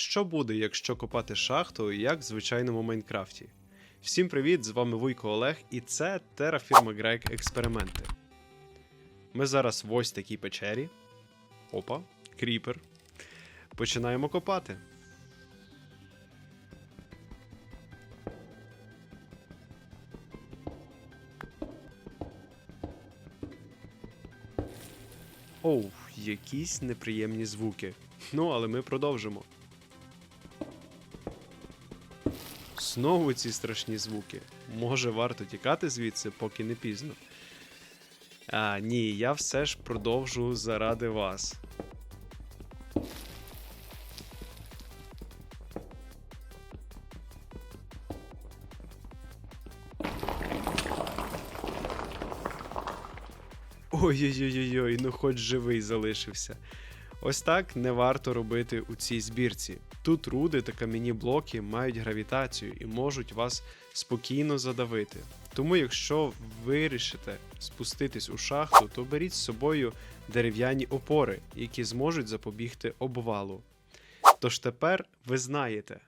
Що буде, якщо копати шахту, як в звичайному Майнкрафті? Всім привіт! З вами Вуйко Олег, і це Terraform Greg Експерименти. Ми зараз в ось такій печері. Опа, кріпер. Починаємо копати. Оу, якісь неприємні звуки. Ну, але ми продовжимо. Знову ці страшні звуки. Може, варто тікати звідси, поки не пізно. А, ні, я все ж продовжу заради вас. Ой-ой-ой, ну хоч живий залишився. Ось так не варто робити у цій збірці. Тут руди та кам'яні блоки мають гравітацію і можуть вас спокійно задавити. Тому, якщо вирішите спуститись у шахту, то беріть з собою дерев'яні опори, які зможуть запобігти обвалу. Тож тепер ви знаєте,